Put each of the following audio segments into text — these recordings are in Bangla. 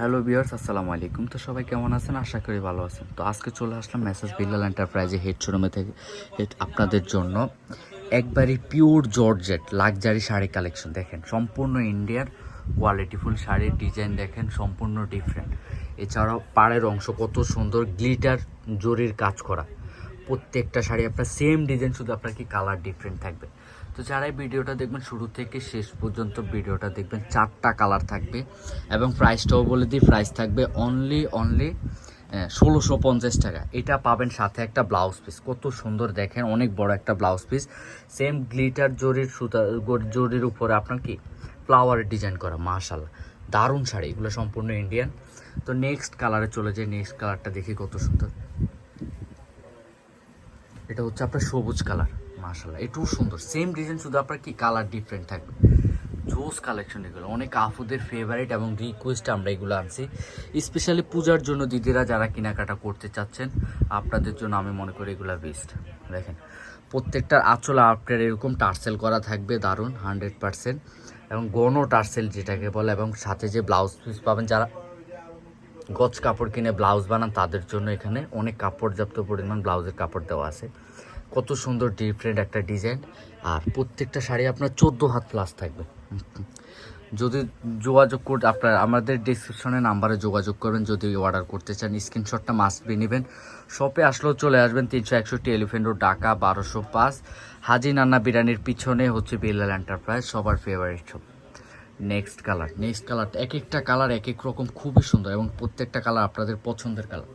হ্যালো বিয়ার্স আসসালামু আলাইকুম। তো সবাই কেমন আছেন? আশা করি ভালো আছেন। তো আজকে চলে আসলাম মেসেজ বিল্লাল এন্টারপ্রাইজে হেড শোরুমে থেকে আপনাদের জন্য একবারই pure georgette luxury sari collection দেখেন, সম্পূর্ণ ইন্ডিয়ার কোয়ালিটিফুল শাড়ির ডিজাইন দেখেন, সম্পূর্ণ ডিফারেন্ট এছাড়াও পাড়ের অংশ কত সুন্দর গ্লিটার জরির কাজ করা। প্রত্যেকটা শাড়ি, আপনার সেম ডিজাইন শুধু আপনার কি কালার ডিফারেন্ট থাকবে। তো যারা এই ভিডিওটা দেখবেন, শুরু থেকে শেষ পর্যন্ত ভিডিওটা দেখবেন, চারটা কালার থাকবে এবং প্রাইসটাও বলে দিই প্রাইস থাকবে অনলি অনলি ষোলোশো পঞ্চাশ টাকা। এটা পাবেন সাথে একটা ব্লাউজ পিস কত সুন্দর দেখেন, অনেক বড় একটা ব্লাউজ পিস সেম গ্লিটার জরির সুতা জরির উপরে আপনার কি? ফ্লাওয়ারের ডিজাইন করা মাশাল দারুণ শাড়ি, এগুলো সম্পূর্ণ ইন্ডিয়ান তো নেক্সট কালারে চলে যায় নেক্সট কালারটা দেখি কত সুন্দর। এটা হচ্ছে আপনার সবুজ কালার মাশাল্লাহ এটাও সুন্দর। সেম ডিজাইন শুধু আপনার কি কালার ডিফারেন্ট থাকবে? জোস কালেকশন এগুলো। অনেক আফুদের ফেভারিট এবং রিকোয়েস্ট আমরা এগুলো আনছি। স্পেশালি পূজার জন্য দিদিরা যারা কেনাকাটা করতে চাচ্ছেন, আপনাদের জন্য আমি মনে করি এগুলো বেস্ট দেখেন প্রত্যেকটার আঁচল আপনার এরকম টার্সেল করা থাকবে, দারুণ হান্ড্রেড পার্সেন্ট এবং গণ টার্সেল যেটাকে বলে, এবং সাথে যে ব্লাউজ পিস পাবেন, যারা গজ কাপড় কিনে ব্লাউজ বানান, তাদের জন্য এখানে অনেক পর্যাপ্ত পরিমাণ ব্লাউজের কাপড় দেওয়া আছে। কত সুন্দর ডিফারেন্ট একটা ডিজাইন আর প্রত্যেকটা শাড়ি আপনার চোদ্দ হাত প্লাস থাকবে। যদি যোগাযোগ করতে আপনার আমাদের ডিসক্রিপশনে নাম্বারে যোগাযোগ করবেন যদি অর্ডার করতে চান স্ক্রিনশটটা মাস্ট বি নেবেন। শপে আসলেও চলে আসবেন তিনশো একষট্টি এলিফেন্ট রোড ঢাকা, বারোশো পাঁচ। হাজি নান্না বিরিয়ানির পিছনে হচ্ছে বিল্লাল এন্টারপ্রাইজ সবার favourite shop next colour next colour এক একটা কালার এক এক রকম খুবই সুন্দর এবং প্রত্যেকটা কালার আপনাদের পছন্দের কালার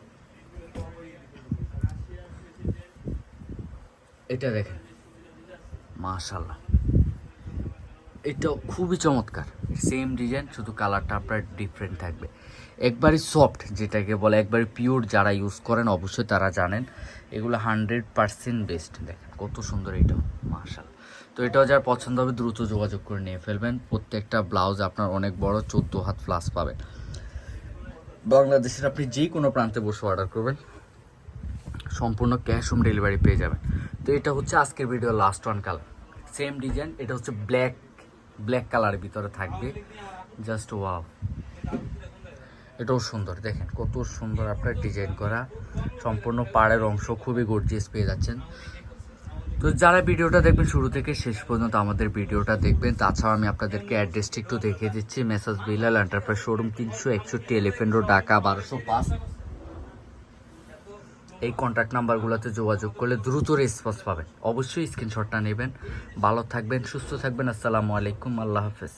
এটা দেখেন। মাশাল্লাহ এটা খুবই চমৎকার। সেম ডিজাইন শুধু কালারটা আপনার ডিফারেন্ট থাকবে। একবারই সফট যেটাকে বলে একবারই পিওর যারা ইউজ করেন, অবশ্যই তারা জানেন। এগুলো হান্ড্রেড পারসেন্ট বেস্ট দেখেন কত সুন্দর এটা মাশাল তো এটাও যার পছন্দ হবে, দ্রুত যোগাযোগ করে নিয়ে ফেলবেন। প্রত্যেকটা ব্লাউজ আপনার অনেক বড়, চোদ্দ হাত প্লাস পাবেন। বাংলাদেশের আপনি যে কোনো প্রান্তে বসে অর্ডার করবেন। সম্পূর্ণ ক্যাশ হোম ডেলিভারি পেয়ে যাবেন। তো এটা হচ্ছে আজকের video last one colour same design এটা হচ্ছে ব্ল্যাক ব্ল্যাক কালারের ভিতরে থাকবে। জাস্ট ওয়াও এটাও সুন্দর, দেখেন কত সুন্দর আপনার ডিজাইন করা। সম্পূর্ণ পাড়ের অংশ খুবই গর্জিয়াস পেয়ে যাচ্ছেন। তো যারা ভিডিওটা দেখবেন শুরু থেকে শেষ পর্যন্ত আমাদের ভিডিওটা দেখবেন তাছাড়া আমি আপনাদেরকে অ্যাড্রেসটি একটু দেখিয়ে দিচ্ছি। মেসাজ বিলাল এন্টারপ্রাইজ শোরুম তিনশো একষট্টি এলিফেন্ট রোড ঢাকা বারোশো পাঁচ। এই কন্ট্যাক্ট নাম্বারগুলোতে যোগাযোগ করলে দ্রুত রেসপন্স পাবেন। অবশ্যই স্ক্রিনশটটা নেবেন। ভালো থাকবেন, সুস্থ থাকবেন। আসসালামু আলাইকুম, আল্লাহ হাফেজ।